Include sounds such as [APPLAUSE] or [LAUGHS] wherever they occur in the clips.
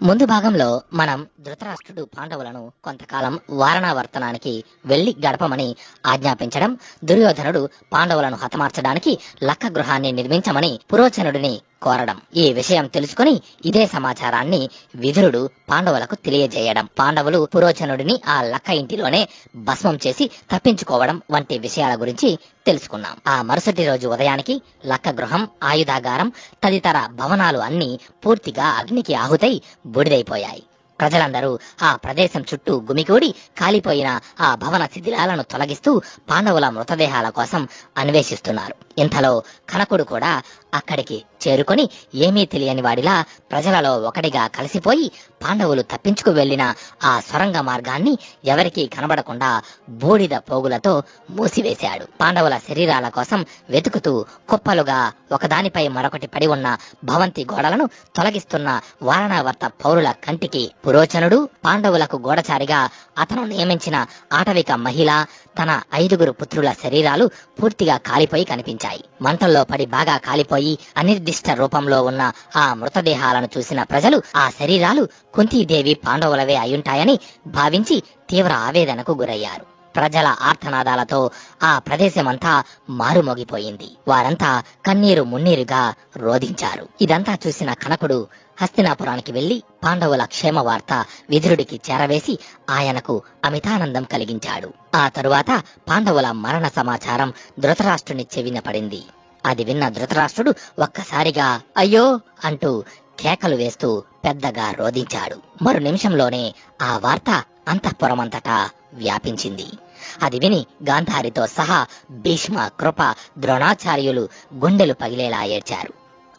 ముందు భాగంలో మనం ధృతరాష్ట్రుడు పాండవులను కొంతకాలం వారణావర్తనానికి వెళ్ళి గడపమని ఆజ్ఞాపించడం దుర్యోధనుడు పాండవులను హతమార్చడానికి లక్క గృహాన్ని నిర్మించమని పురోచనుడిని కోరడం. ఈ విషయం తెలుసుకుని ఇదే సమాచారాన్ని విధురుడు పాండవులకు తెలియజేయడం. పాండవులు పురోచనుడిని ఆ లక్క ఇంటిలోనే భస్మం చేసి తప్పించుకోవడం వంటి విషయాల గురించి తెలుసుకున్నాం ఆ మరుసటి రోజు ఉదయానికి లక్క గృహం ఆయుధాగారం తదితర భవనాలు అన్ని పూర్తిగా అగ్నికి ఆహుతై బూడిదైపోయాయి. ప్రజలందరూ ఆ ప్రదేశం చుట్టూ గుమికూడి కాలిపోయిన ఆ భవన శిథిలాలను తొలగిస్తూ పాండవుల మృతదేహాల కోసం అన్వేషిస్తున్నారు. ఇంతలో కనకుడు కూడా అక్కడికి చేరుకొని ఏమీ తెలియని వాడిలా ప్రజలలో ఒకటిగా కలిసిపోయి పాండవులు తప్పించుకు వెళ్ళిన ఆ సొరంగ మార్గాన్ని ఎవరికీ కనబడకుండా బూడిద పోగులతో మూసివేశాడు. పాండవుల శరీరాల కోసం వెతుకుతూ కుప్పలుగా ఒకదానిపై మరొకటి పడి ఉన్న భవంతి గోడలను తొలగిస్తున్న వారణావర్త పౌరుల కంటికి పురోచనుడు పాండవులకు గోడచారిగా అతను నియమించిన ఆటవిక మహిళ తన ఐదుగురు పుత్రుల శరీరాలు పూర్తిగా కాలిపోయి కనిపించాయి మంటల్లో పడి బాగా కాలిపోయి అనిర్దిష్ట రూపంలో ఉన్న ఆ మృతదేహాలను చూసిన ప్రజలు ఆ శరీరాలు కుంతీదేవి పాండవులవే అయ్యుంటాయని భావించి తీవ్ర ఆవేదనకు గురయ్యారు. ప్రజల ఆర్తనాదాలతో ఆ ప్రదేశమంతా మారుమోగిపోయింది. వారంతా కన్నీరు మున్నీరుగా రోధించారు. ఇదంతా చూసిన కనకుడు హస్తినాపురానికి వెళ్ళి పాండవుల క్షేమ వార్త విధురుడికి చేరవేసి ఆయనకు అమితానందం కలిగించాడు. ఆ తరువాత పాండవుల మరణ సమాచారం ధృతరాష్ట్రుని చెవిన పడింది. అది విన్న ధృతరాష్ట్రుడు ఒక్కసారిగా అయ్యో అంటూ కేకలు వేస్తూ పెద్దగా రోధించాడు. మరు నిమిషంలోనే ఆ వార్త అంతఃపురమంతటా వ్యాపించింది. అది విని గాంధారితో సహా భీష్మ కృప ద్రోణాచార్యులు గుండెలు పగిలేలా ఏడ్చారు.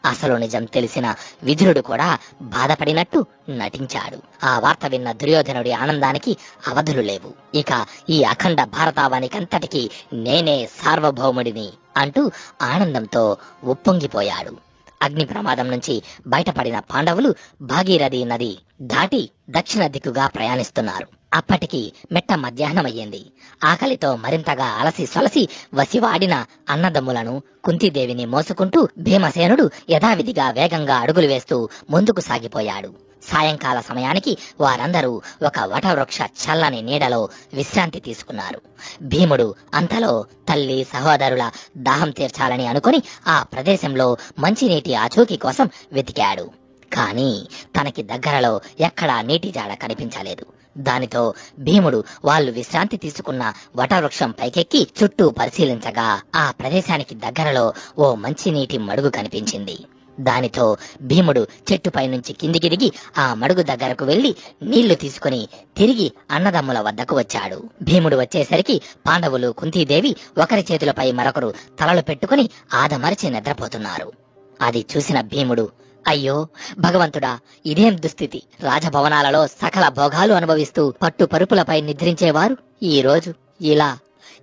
అసలు నిజం తెలిసిన విధురుడు కూడా బాధపడినట్టు నటించాడు. ఆ వార్త విన్న దుర్యోధనుడి ఆనందానికి అవధులు లేవు. ఇక ఈ అఖండ భారతావానికంతటికి నేనే సార్వభౌముడిని అంటూ ఆనందంతో ఉప్పొంగిపోయాడు. అగ్ని ప్రమాదం నుంచి బయటపడిన పాండవులు భాగీరథి నది దాటి దక్షిణ దిక్కుగా ప్రయాణిస్తున్నారు. అప్పటికి మెట్ట మధ్యాహ్నమయ్యింది. ఆకలితో మరింతగా అలసి సొలసి వసివాడిన అన్నదమ్ములను కుంతిదేవిని మోసుకుంటూ భీమసేనుడు యథావిధిగా వేగంగా అడుగులు వేస్తూ ముందుకు సాగిపోయాడు. సాయంకాల సమయానికి వారందరూ ఒక వటవృక్ష చల్లని నీడలో విశ్రాంతి తీసుకున్నారు. భీముడు అంతలో తల్లి సహోదరుల దాహం తీర్చాలని అనుకుని ఆ ప్రదేశంలో మంచినీటి ఆచూకీ కోసం వెతికాడు. కానీ తనకి దగ్గరలో ఎక్కడా నీటి జాడ కనిపించలేదు. దానితో భీముడు వాళ్ళు విశ్రాంతి తీసుకున్న వటవృక్షం పైకెక్కి చుట్టూ పరిశీలించగా ఆ ప్రదేశానికి దగ్గరలో ఓ మంచినీటి మడుగు కనిపించింది. దానితో భీముడు చెట్టుపై నుంచి కిందికి దిగి ఆ మడుగు దగ్గరకు వెళ్ళి నీళ్ళు తీసుకుని తిరిగి అన్నదమ్ముల వద్దకు వచ్చాడు. భీముడు వచ్చేసరికి పాండవులు కుంతీదేవి ఒకరి చేతులపై మరొకరు తలలు పెట్టుకుని ఆదమరిచి నిద్రపోతున్నారు. అది చూసిన భీముడు అయ్యో భగవంతుడా ఇదేం దుస్థితి? రాజభవనాలలో సకల భోగాలు అనుభవిస్తూ పట్టు పరుపులపై నిద్రించేవారు? ఈ రోజు ఇలా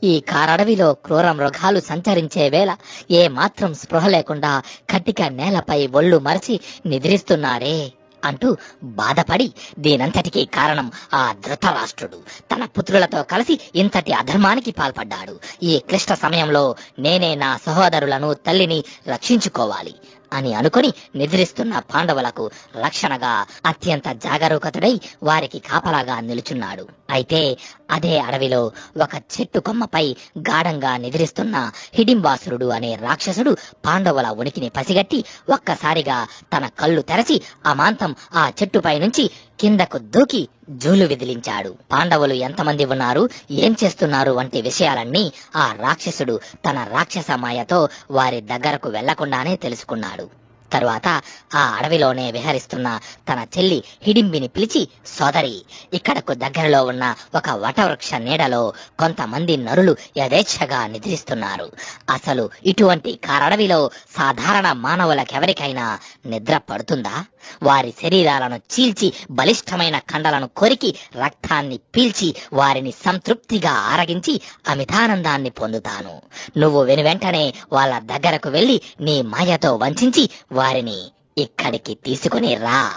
ఈ కారడవిలో క్రూర మృగాలు సంచరించే వేళ ఏ మాత్రం స్పృహ లేకుండా కట్టిక నేలపై ఒళ్ళు మరచి నిద్రిస్తున్నారే అంటూ బాధపడి దీనంతటికీ కారణం ఆ ధృతరాష్ట్రుడు. తన పుత్రులతో కలిసి ఇంతటి అధర్మానికి పాల్పడ్డాడు. ఈ క్లిష్ట సమయంలో నేనే నా సహోదరులను తల్లిని రక్షించుకోవాలి. అని అనుకుని నిద్రిస్తున్న పాండవులకు రక్షణగా అత్యంత జాగరూకతుడై వారికి కాపలాగా నిలుచున్నాడు. అయితే అదే అడవిలో ఒక చెట్టు కొమ్మపై గాఢంగా నిద్రిస్తున్న హిడింబాసురుడు అనే రాక్షసుడు పాండవుల ఉనికిని పసిగట్టి ఒక్కసారిగా తన కళ్ళు తెరచి అమాంతం ఆ చెట్టుపై నుంచి కిందకు దూకి జూలు విదిలించాడు. పాండవులు ఎంతమంది ఉన్నారు? ఏం చేస్తున్నారు? వంటి విషయాలన్నీ ఆ రాక్షసుడు తన రాక్షస మాయతో వారి దగ్గరకు వెళ్ళకుండానే తెలుసుకున్నాడు. తరువాత ఆ అడవిలోనే విహరిస్తున్న తన చెల్లి హిడింబిని పిలిచి సోదరి ఇక్కడకు దగ్గరలో ఉన్న ఒక వటవృక్ష నీడలో కొంతమంది నరులు యథేచ్ఛగా నిద్రిస్తున్నారు. అసలు ఇటువంటి కారడవిలో సాధారణ మానవులకెవరికైనా నిద్ర పడుతుందా? వారి శరీరాలను చీల్చి బలిష్టమైన కండలను కొరికి రక్తాన్ని పీల్చి వారిని సంతృప్తిగా ఆరగించి అమితానందాన్ని పొందుతాను. నువ్వు వెనువెంటనే వాళ్ళ దగ్గరకు వెళ్ళి నీ మాయతో వంచించి వారిని ఇక్కడికి తీసుకుని రా.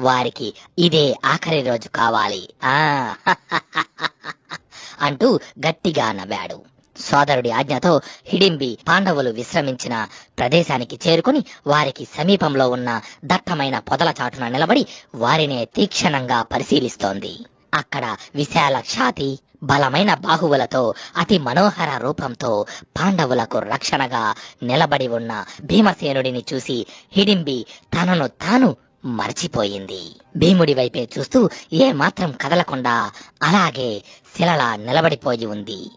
వారికి ఇదే ఆఖరి రోజు కావాలి. ఆ. [LAUGHS] అంటూ గట్టిగా నవ్వాడు. సోదరుడి ఆజ్ఞతో హిడింబి పాండవులు విశ్రమించిన ప్రదేశానికి చేరుకుని వారికి సమీపంలో ఉన్న దట్టమైన పొదల చాటున నిలబడి వారినే తీక్షణంగా పరిశీలిస్తోంది. అక్కడ విశాల ఛాతి బలమైన బాహువులతో అతి మనోహర రూపంతో పాండవులకు రక్షణగా నిలబడి ఉన్న భీమసేనుడిని చూసి హిడింబి తనను తాను మర్చిపోయింది. భీముడి వైపే చూస్తూ ఏ మాత్రం కదలకుండా అలాగే శిలలా నిలబడిపోయి ఉంది.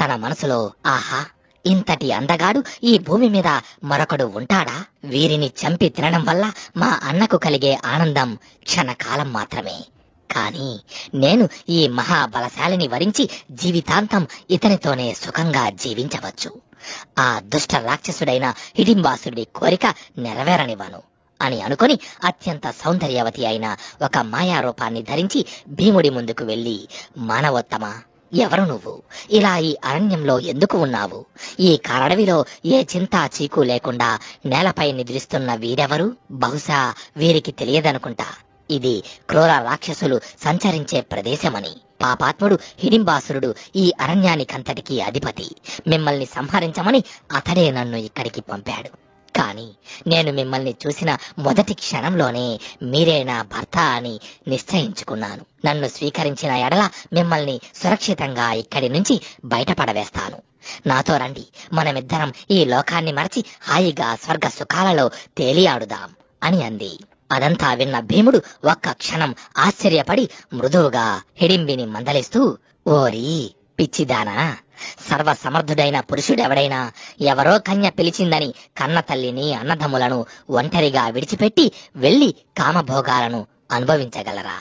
తన మనసులో ఆహా ఇంతటి అందగాడు ఈ భూమి మీద మరొకడు ఉంటాడా? వీరిని చంపి తినడం వల్ల మా అన్నకు కలిగే ఆనందం క్షణకాలం మాత్రమే. కాని నేను ఈ మహాబలశాలిని వరించి జీవితాంతం ఇతనితోనే సుఖంగా జీవించవచ్చు. ఆ దుష్ట రాక్షసుడైన హిడింబాసుడి కోరిక నెరవేరనివ్వను అని అనుకొని అత్యంత సౌందర్యవతి అయిన ఒక మాయారూపాన్ని ధరించి భీముడి ముందుకు వెళ్ళి మానవోత్తమ ఎవరు నువ్వు? ఇలా ఈ అరణ్యంలో ఎందుకు ఉన్నావు? ఈ కారడవిలో ఏ చింతా చీకు లేకుండా నేలపై నిద్రిస్తున్న వీరెవరు? బహుశా వీరికి తెలియదనుకుంటా. ఇది క్రూర రాక్షసులు సంచరించే ప్రదేశమని. పాపాత్ముడు హిడింబాసురుడు ఈ అరణ్యానికంతటికీ అధిపతి. మిమ్మల్ని సంహరించమని అతడే నన్ను ఇక్కడికి పంపాడు. కాని నేను మిమ్మల్ని చూసిన మొదటి క్షణంలోనే మీరే నా భర్త అని నిశ్చయించుకున్నాను. నన్ను స్వీకరించిన ఎడల మిమ్మల్ని సురక్షితంగా ఇక్కడి నుంచి బయటపడవేస్తాను. నాతో రండి. మనమిద్దరం ఈ లోకాన్ని మరచి హాయిగా స్వర్గ సుఖాలలో తేలియాడుదాం అని అంది. అదంతా విన్న భీముడు ఒక్క క్షణం ఆశ్చర్యపడి మృదువుగా హిడింబిని మందలిస్తూ ఓరి పిచ్చిదానా సర్వ సమర్థుడైన పురుషుడెవడైనా ఎవరో కన్య పిలిచిందని కన్న తల్లిని అన్నదమ్ములను ఒంటరిగా విడిచిపెట్టి వెళ్ళి కామభోగాలను అనుభవించగలరా?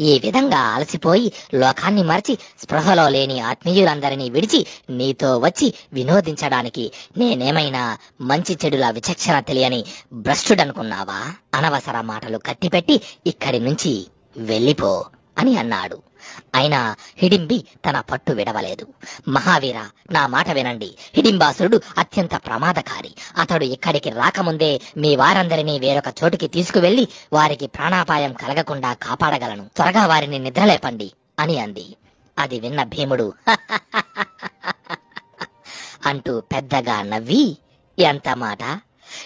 ఈ విధంగా అలసిపోయి లోకాన్ని మరచి స్పృహలో లేని ఆత్మీయులందరినీ విడిచి నీతో వచ్చి వినోదించడానికి నేనేమైనా మంచి చెడుల విచక్షణ తెలియని భ్రష్టుడనుకున్నావా? అనవసర మాటలు కట్టిపెట్టి ఇక్కడి నుంచి వెళ్ళిపో అని అన్నాడు. అయినా హిడింబి తన పట్టు విడవలేదు. మహావీర నా మాట వినండి. హిడింబాసురుడు అత్యంత ప్రమాదకారి. అతడు ఇక్కడికి రాకముందే మీ వారందరినీ వేరొక చోటుకి తీసుకువెళ్ళి వారికి ప్రాణాపాయం కలగకుండా కాపాడగలను. త్వరగా వారిని నిద్రలేపండి అని అంది. అది విన్న భీముడు అంటూ పెద్దగా నవ్వి ఎంత మాట?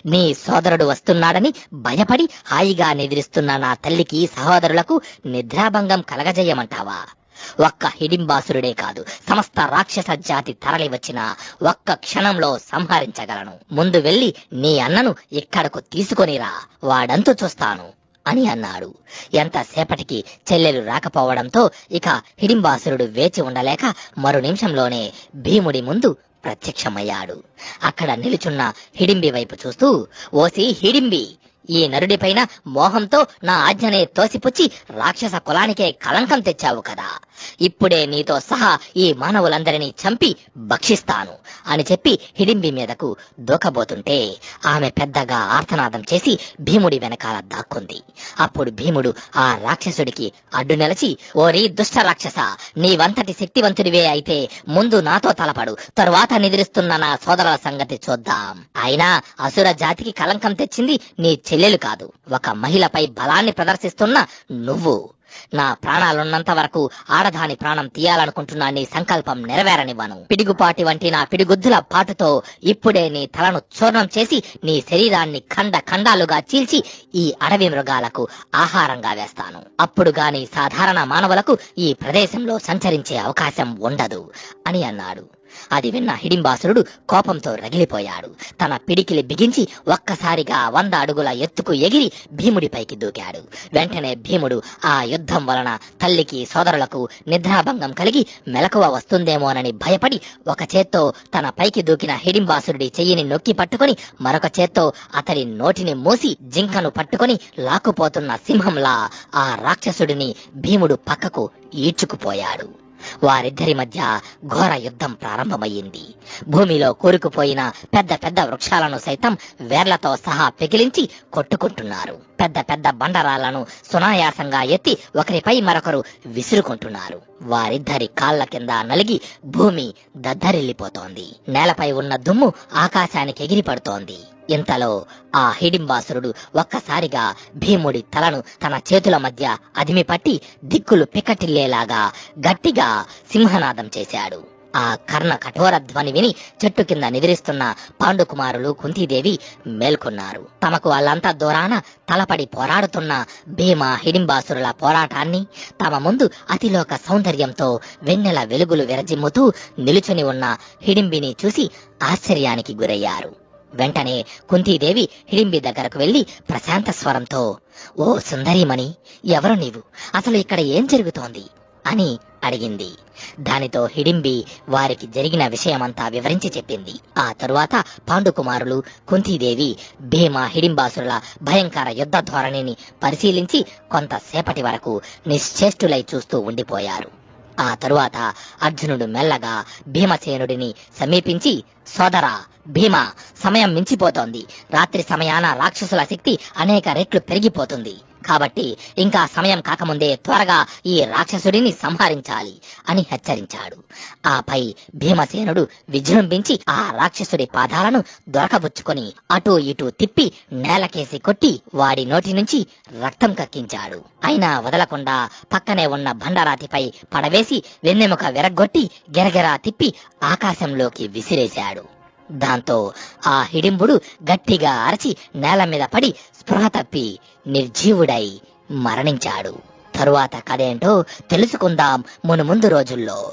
నీ సోదరుడు వస్తున్నాడని భయపడి హాయిగా నిద్రిస్తున్న నా తల్లికి సహోదరులకు నిద్రాభంగం కలగజేయమంటావా? ఒక్క హిడింబాసురుడే కాదు సమస్త రాక్షస జాతి తరలి వచ్చిన ఒక్క క్షణంలో సంహరించగలను. ముందు వెళ్ళి నీ అన్నను ఇక్కడకు తీసుకొనిరా వాడంతు చూస్తాను అని అన్నాడు. ఎంతసేపటికి చెల్లెలు రాకపోవడంతో ఇక హిడింబాసురుడు వేచి ఉండలేక మరు నిమిషంలోనే భీముడి ముందు ప్రత్యక్షమయ్యాడు. అక్కడ నిలుచున్న హిడింబి వైపు చూస్తూ ఓసి హిడింబి ఈ నరుడిపైన మోహంతో నా ఆజ్ఞనే తోసిపుచ్చి రాక్షస కులానికే కళంకం తెచ్చావు కదా. ఇప్పుడే నీతో సహా ఈ మానవులందరినీ చంపి భక్షిస్తాను అని చెప్పి హిడింబి మీదకు దూకబోతుంటే ఆమె పెద్దగా ఆర్తనాదం చేసి భీముడి వెనకాల దాక్కుంది. అప్పుడు భీముడు ఆ రాక్షసుడికి అడ్డు నిలచి ఓరి దుష్ట రాక్షస నీవంతటి శక్తివంతుడివే అయితే ముందు నాతో తలపడు. తరువాత నిద్రిస్తున్న నా సోదరుల సంగతి చూద్దాం. అయినా అసుర జాతికి కలంకం తెచ్చింది నీ చెల్లెలు కాదు. ఒక మహిళపై బలాన్ని ప్రదర్శిస్తున్న నువ్వు. నా ప్రాణాలున్నంత వరకు ఆడదాని ప్రాణం తీయాలనుకుంటున్నా నీ సంకల్పం నెరవేరనివ్వను. పిడుగుపాటి వంటి నా పిడిగుద్దుల పాటుతో ఇప్పుడే నీ తలను చూర్ణం చేసి నీ శరీరాన్ని ఖండ ఖండాలుగా చీల్చి ఈ అడవి మృగాలకు ఆహారంగా వేస్తాను. అప్పుడు గాని సాధారణ మానవులకు ఈ ప్రదేశంలో సంచరించే అవకాశం ఉండదు అని అన్నాడు. అది విన్న హిడింబాసురుడు కోపంతో రగిలిపోయాడు. తన పిడికిలి బిగించి ఒక్కసారిగా వంద అడుగుల ఎత్తుకు ఎగిరి భీముడిపైకి దూకాడు. వెంటనే భీముడు ఆ యుద్ధం వలన తల్లికి సోదరులకు నిద్రాభంగం కలిగి మెలకువ వస్తుందేమోనని భయపడి ఒక చేత్తో తన పైకి దూకిన హిడింబాసురుడి చెయ్యిని నొక్కి పట్టుకొని మరొక చేత్తో అతడి నోటిని మూసి జింకను పట్టుకొని లాక్కుపోతున్న సింహంలా ఆ రాక్షసుడిని భీముడు పక్కకు ఈడ్చుకుపోయాడు. వారిద్దరి మధ్య ఘోర యుద్ధం ప్రారంభమయ్యింది. భూమిలో కూరుకుపోయిన పెద్ద పెద్ద వృక్షాలను సైతం వేర్లతో సహా పెకిలించి కొట్టుకుంటున్నారు. పెద్ద పెద్ద బండరాలను సునాయాసంగా ఎత్తి ఒకరిపై మరొకరు విసురుకుంటున్నారు. వారిద్దరి కాళ్ళ కింద నలిగి భూమి దద్దరిల్లిపోతోంది. నేలపై ఉన్న దుమ్ము ఆకాశానికి ఎగిరిపడుతోంది. ఇంతలో ఆ హిడింబాసురుడు ఒక్కసారిగా భీముడి తలను తన చేతుల మధ్య అదిమి పట్టి దిక్కులు పికటిల్లేలాగా గట్టిగా సింహనాదం చేశాడు. ఆ కర్ణ కఠోర ధ్వని విని చెట్టు కింద నిద్రిస్తున్న పాండుకుమారులు కుంతీదేవి మేల్కొన్నారు. తమకు వాళ్ళంతా దూరాన తలపడి పోరాడుతున్న భీమ హిడింబాసురుల పోరాటాన్ని తమ ముందు అతిలోక సౌందర్యంతో వెన్నెల వెలుగులు విరజిమ్ముతూ నిలుచుని ఉన్న హిడింబిని చూసి ఆశ్చర్యానికి గురయ్యారు. వెంటనే కుంతీదేవి హిడింబి దగ్గరకు వెళ్ళి ప్రశాంత స్వరంతో ఓ సుందరీమణి ఎవరు నీవు? అసలు ఇక్కడ ఏం జరుగుతోంది? అని అడిగింది. దానితో హిడింబి వారికి జరిగిన విషయమంతా వివరించి చెప్పింది. ఆ తరువాత పాండుకుమారులు కుంతీదేవి భీమ హిడింబాసురుల భయంకర యుద్ధ ధోరణిని పరిశీలించి కొంతసేపటి వరకు నిశ్చేష్టులై చూస్తూ ఉండిపోయారు. ఆ తరువాత అర్జునుడు మెల్లగా భీమసేనుడిని సమీపించి సోదరా భీమ సమయం మించిపోతోంది. రాత్రి సమయాన రాక్షసుల శక్తి అనేక రెట్లు పెరిగిపోతుంది. కాబట్టి ఇంకా సమయం కాకముందే త్వరగా ఈ రాక్షసుడిని సంహరించాలి అని హెచ్చరించాడు. ఆపై భీమసేనుడు విజృంభించి ఆ రాక్షసుడి పాదాలను దొరకబుచ్చుకొని అటూ ఇటూ తిప్పి నేలకేసి కొట్టి వాడి నోటి నుంచి రక్తం కక్కించాడు. అయినా వదలకుండా పక్కనే ఉన్న బండరాతిపై పడవేసి వెన్నెముక విరగ్గొట్టి గిరగిరా తిప్పి ఆకాశంలోకి విసిరేశాడు. దాంతో ఆ హిడింబుడు గట్టిగా అరచి నేల మీద పడి స్పృహ తప్పి నిర్జీవుడై మరణించాడు. తరువాత కథేంటో తెలుసుకుందాం మును ముందు రోజుల్లో.